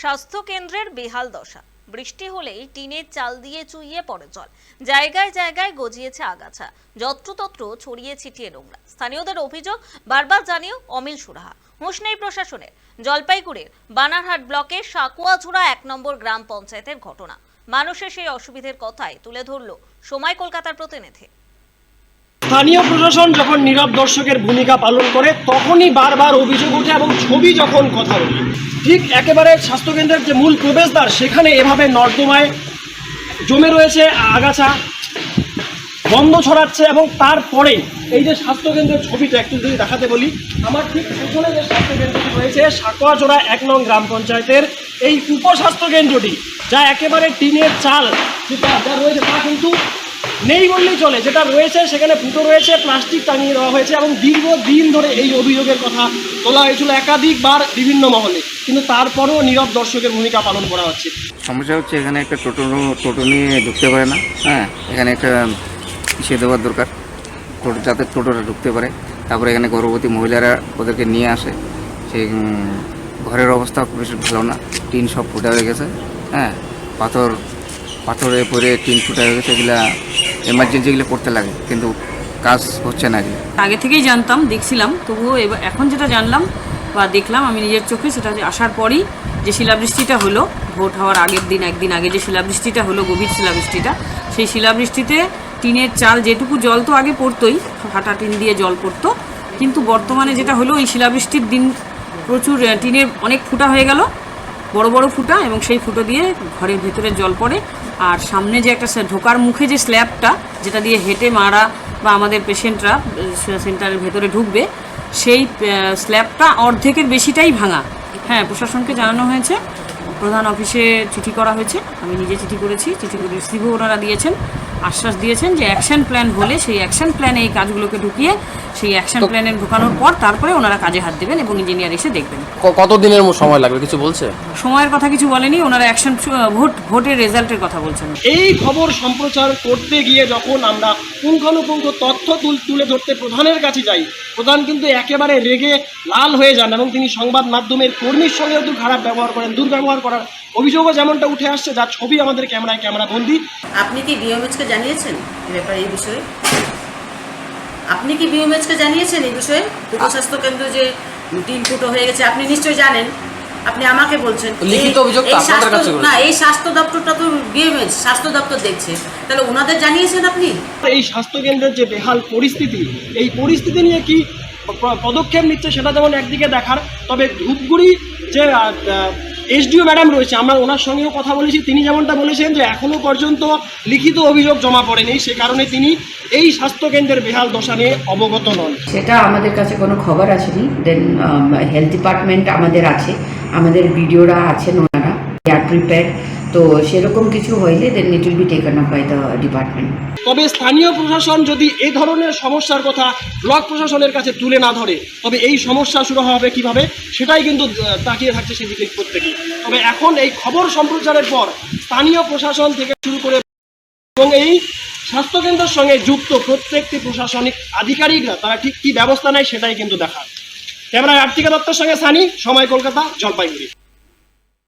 স্বাস্থ্য কেন্দ্রের বেহাল দশা। বৃষ্টি হলেই টিনের চাল দিয়ে চুইয়ে পড়ে জল। জায়গায় জায়গায় গজিয়েছে আগাছা। যত্রতত্র ছড়িয়ে ছিটিয়ে নোংরা। স্থানীয়দের অভিযোগ, বারবার জানিয়েও অমিল সুরাহা। হুঁশ নেই প্রশাসনের। জলপাইগুড়ির বানারহাট ব্লকের সাকুয়াঝুড়া এক নম্বর গ্রাম পঞ্চায়েতের ঘটনা। মানুষের সেই অসুবিধের কথাই তুলে ধরল সময় কলকাতার প্রতিনিধি। স্থানীয় প্রশাসন যখন নীরব দর্শকের ভূমিকা পালন করে, তখনই বারবার অভিযোগ ওঠে এবং ছবি যখন কথা বলি। ঠিক একেবারে স্বাস্থ্যকেন্দ্রের যে মূল প্রবেশদ্বার, সেখানে এভাবে নর্দমায় জমে রয়েছে আগাছা, গন্ধ ছড়াচ্ছে এবং তারপরে এই যে স্বাস্থ্যকেন্দ্রের ছবিটা একটু যদি দেখাতে বলি, আমার ঠিক পেছনে যে স্বাস্থ্যকেন্দ্রটি রয়েছে, সাকোয়াচোড়া এক নং গ্রাম পঞ্চায়েতের এই উপস্বাস্থ্য কেন্দ্রটি, যা একেবারে টিনের চাল যেটা যা রয়েছে, তা কিন্তু নেই বললেই চলে। যেটা রয়েছে, সেখানে ফুটো রয়েছে, প্লাস্টিক টাঙিয়ে দেওয়া হয়েছে এবং দীর্ঘদিন ধরে এই অভিযোগের কথা তোলা হয়েছিল একাধিকবার বিভিন্ন মহলে। কিন্তু তারপরেও নীরব দর্শকের ভূমিকা পালন করা হচ্ছে। সমস্যা হচ্ছে, এখানে একটা টোটো টোটো নিয়ে ঢুকতে পারে না। হ্যাঁ এখানে একটা ইসে দেওয়ার দরকার। টোটো, যাতে টোটোটা ঢুকতে পারে। তারপরে এখানে গর্ভবতী মহিলারা ওদেরকে নিয়ে আসে। সেই ঘরের অবস্থা বেশি ভালো না। টিন সব ফুটা হয়ে গেছে। হ্যাঁ পাথর, পাথরে পরে টিন ফুটা হয়ে গেছে। এগুলা এমার্জেন্সিগুলো করতে লাগে, কিন্তু কাজ হচ্ছে না আগে থেকেই জানতাম, দেখছিলাম, তবুও এবার এখন যেটা জানলাম বা দেখলাম, আমি নিজের চোখে সেটা আসার পরই যে শিলাবৃষ্টিটা হলো, ভোট হওয়ার আগের দিন, একদিন আগে যে শিলাবৃষ্টিটা হলো, গভীর শিলাবৃষ্টিটা, সেই শিলাবৃষ্টিতে টিনের চাল যেটুকু জল তো আগে পড়তোই ফাটা টিন দিয়ে জল পড়তো, কিন্তু বর্তমানে যেটা হলো, এই শিলাবৃষ্টির দিন প্রচুর টিনের অনেক ফুটা হয়ে গেল বড় বড় ফুটা এবং সেই ফুটো দিয়ে ঘরের ভেতরে জল পড়ে। আর সামনে যে একটা ঢোকার মুখে যে স্ল্যাবটা, যেটা দিয়ে হেঁটে মারা বা আমাদের পেশেন্টরা সেন্টারের ভেতরে ঢুকবে, সেই স্ল্যাবটা অর্ধেকের বেশিটাই ভাঙা। হ্যাঁ প্রশাসনকে জানানো হয়েছে, প্রধান অফিসে চিঠি করা হয়েছে। আমি নিজে চিঠি করেছি, চিঠি করে রিসিভও ওনারা দিয়েছেন। আশ্বাস দিয়েছেন যে অ্যাকশন প্ল্যান বলে সেই অ্যাকশন প্ল্যানে এই কাজগুলোকে ঢুকিয়ে সেই অ্যাকশন প্ল্যানে ঢোকানোর পর তারপরে ওনারা কাজে হাত দেবেন এবং ইঞ্জিনিয়ার এসে দেখবেন। ক- কত দিনের মো- সময় লাগবে? কিছু বলছে? সময়ের কথা কিছু বলেনি ওনারা অ্যাকশন ভোট ভোটের রেজাল্টের কথা বলছেন। এই খবর সম্প্রচার করতে গিয়ে যখন আমরা পুঙ্খানুপুঙ্খ তথ্য তুল- তুলে ধরতে প্রধানের কাছে যাই প্রধান কিন্তু একেবারে রেগে লাল হয়ে যান এবং তিনি সংবাদ মাধ্যমের কর্মীর সঙ্গেও তো খারাপ ব্যবহার করেন দুর্ব্যবহার করার অভিযোগও যেমনটা উঠে আসছে যার ছবি আমাদের ক্যামেরায় ক্যামেরা বন্দি আপনি কি বিওমএচকে জানিয়েছেন এ ব্যাপারে এই বিষয়ে? আপনি কি বিওমএচকে জানিয়েছেন এই বিষয়ে? উপস্বাস্থ্য কেন্দ্র যে টিন ফুটো হয়ে গেছে আপনি নিশ্চয়ই জানেন। আপনি আমাকে বলছেন লিখিত অভিযোগ এই স্বাস্থ্য- না এই স্বাস্থ্য দপ্তরটা তো বিএমএচ স্বাস্থ্য দপ্তর দেখছে। তাহলে ওনাদের জানিয়েছেন আপনি? এই স্বাস্থ্য কেন্দ্রের যে বেহাল পরিস্থিতি এই পরিস্থিতি নিয়ে কি পদক্ষেপ নিচ্ছে সেটা যেমন একদিকে দেখার, তবে ধূপগুড়ি যে এসডিও ম্যাডাম রয়েছে, আমরা ওনার সঙ্গেও কথা বলেছি, তিনি যেমনটা বলেছেন যে এখনও পর্যন্ত লিখিত অভিযোগ জমা পড়েনি, সে কারণে তিনি এই স্বাস্থ্যকেন্দ্রের বেহাল দশা নিয়ে অবগত নন। সেটা আমাদের কাছে কোনো খবর আসেনি, দেন হেলথ ডিপার্টমেন্ট আমাদের আছে, আমাদের বিডিওরা আছেন আর তো সেরকম কিছু হইলে then it will be by the department তবে স্থানীয় প্রশাসন যদি ধরনের সমস্যার কথা ব্লক প্রশাসনের কাছে তুলে না ধরে, তবে এই সমস্যা শুরু হবে কীভাবে, সেটাই কিন্তু তাকিয়ে থাকছে তবে এখন এই খবর সম্প্রচারের পর স্থানীয় প্রশাসন থেকে শুরু করে এবং এই স্বাস্থ্যকেন্দ্রের সঙ্গে যুক্ত প্রত্যেকটি প্রশাসনিক আধিকারিকরা, তারা ঠিক কী ব্যবস্থা নেয় সেটাই কিন্তু দেখার। ক্যামেরায় আর্তিকা দত্তর সঙ্গে সানি, সময় কলকাতা, জলপাইগুড়ি।